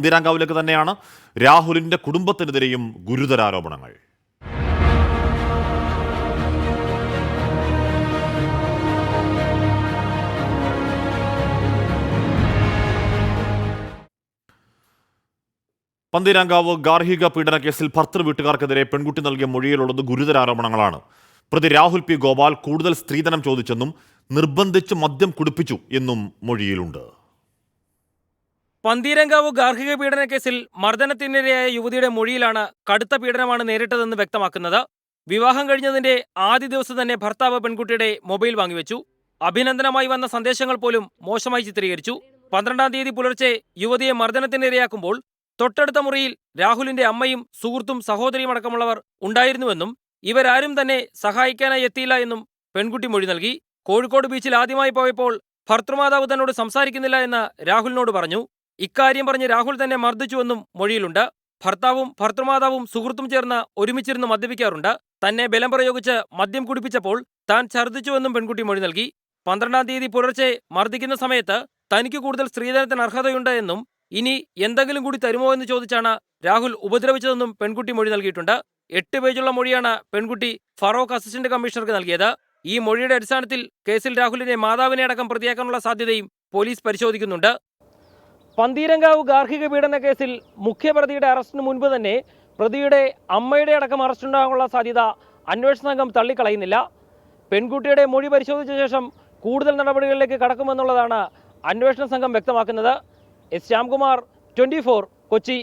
ഇന്ദിരാങ്കാവിലേക്ക് തന്നെയാണ് രാഹുലിന്റെ കുടുംബത്തിനെതിരെയും ഗുരുതരാരോപണങ്ങൾ പന്തീരാങ്കാവ് ഗാർഹിക പീഡന കേസിൽ ഭർത്തൃ വീട്ടുകാർക്കെതിരെ പെൺകുട്ടി നൽകിയ മൊഴിയിലുള്ളത് ഗുരുതരാരോപണങ്ങളാണ് പ്രതി രാഹുൽ പി ഗോപാൽ കൂടുതൽ സ്ത്രീധനം ചോദിച്ചെന്നും നിർബന്ധിച്ച് മദ്യം കുടിപ്പിച്ചു എന്നും മൊഴിയിലുണ്ട്. പന്തീരങ്കാവ് ഗാർഹിക പീഡന കേസിൽ മർദ്ദനത്തിനിരയായ യുവതിയുടെ മൊഴിയിലാണ് കടുത്ത പീഡനമാണ് നേരിട്ടതെന്ന് വ്യക്തമാക്കുന്നത്. വിവാഹം കഴിഞ്ഞതിന്റെ ആദ്യ ദിവസം തന്നെ ഭർത്താവ് പെൺകുട്ടിയുടെ മൊബൈൽ വാങ്ങിവെച്ചു. അഭിനന്ദനമായി വന്ന സന്ദേശങ്ങൾ പോലും മോശമായി ചിത്രീകരിച്ചു. പന്ത്രണ്ടാം തീയതി പുലർച്ചെ യുവതിയെ മർദ്ദനത്തിനിരയാക്കുമ്പോൾ തൊട്ടടുത്ത മുറിയിൽ രാഹുലിന്റെ അമ്മയും സുഹൃത്തും സഹോദരിയും അടക്കമുള്ളവർ ഉണ്ടായിരുന്നുവെന്നും ഇവരാരും തന്നെ സഹായിക്കാനായി എത്തിയില്ല എന്നും പെൺകുട്ടി മൊഴി നൽകി. കോഴിക്കോട് ബീച്ചിൽ ആദ്യമായി പോയപ്പോൾ ഭർത്തൃമാതാവ് തന്നോട് സംസാരിക്കുന്നില്ല എന്ന് രാഹുലിനോട് പറഞ്ഞു. ഇക്കാര്യം പറഞ്ഞ് രാഹുൽ തന്നെ മർദ്ദിച്ചുവെന്നും മൊഴിയിലുണ്ട്. ഭർത്താവും ഭർത്തൃമാതാവും സുഹൃത്തും ചേർന്ന് ഒരുമിച്ചിരുന്ന് മദ്യപിക്കാറുണ്ട്. തന്നെ ബലം പ്രയോഗിച്ച് മദ്യം കുടിപ്പിച്ചപ്പോൾ താൻ ഛർദ്ദിച്ചുവെന്നും പെൺകുട്ടി മൊഴി നൽകി. പന്ത്രണ്ടാം തീയതി പുലർച്ചെ മർദ്ദിക്കുന്ന സമയത്ത് തനിക്ക് കൂടുതൽ സ്ത്രീധനത്തിന് അർഹതയുണ്ട് എന്നും ഇനി എന്തെങ്കിലും കൂടി തരുമോ എന്ന് ചോദിച്ചാണ് രാഹുൽ ഉപദ്രവിച്ചതെന്നും പെൺകുട്ടി മൊഴി നൽകിയിട്ടുണ്ട്. എട്ട് പേജുള്ള മൊഴിയാണ് പെൺകുട്ടി ഫറോക്ക് അസിസ്റ്റന്റ് കമ്മീഷണർക്ക് നൽകിയത്. ഈ മൊഴിയുടെ അടിസ്ഥാനത്തിൽ കേസിൽ രാഹുലിനെ മാതാവിനെ അടക്കം പ്രതിയാക്കാനുള്ള സാധ്യതയും പോലീസ് പരിശോധിക്കുന്നുണ്ട്. പന്തീരങ്കാവ് ഗാർഹിക പീഡന കേസിൽ മുഖ്യപ്രതിയുടെ അറസ്റ്റിന് മുൻപ് തന്നെ പ്രതിയുടെ അമ്മയുടെ അടക്കം അറസ്റ്റുണ്ടാകാനുള്ള സാധ്യത അന്വേഷണ സംഘം തള്ളിക്കളയുന്നില്ല. പെൺകുട്ടിയുടെ മൊഴി പരിശോധിച്ച ശേഷം കൂടുതൽ നടപടികളിലേക്ക് കടക്കുമെന്നുള്ളതാണ് അന്വേഷണ സംഘം വ്യക്തമാക്കുന്നത്. S Shyamkumar twenty Kochi.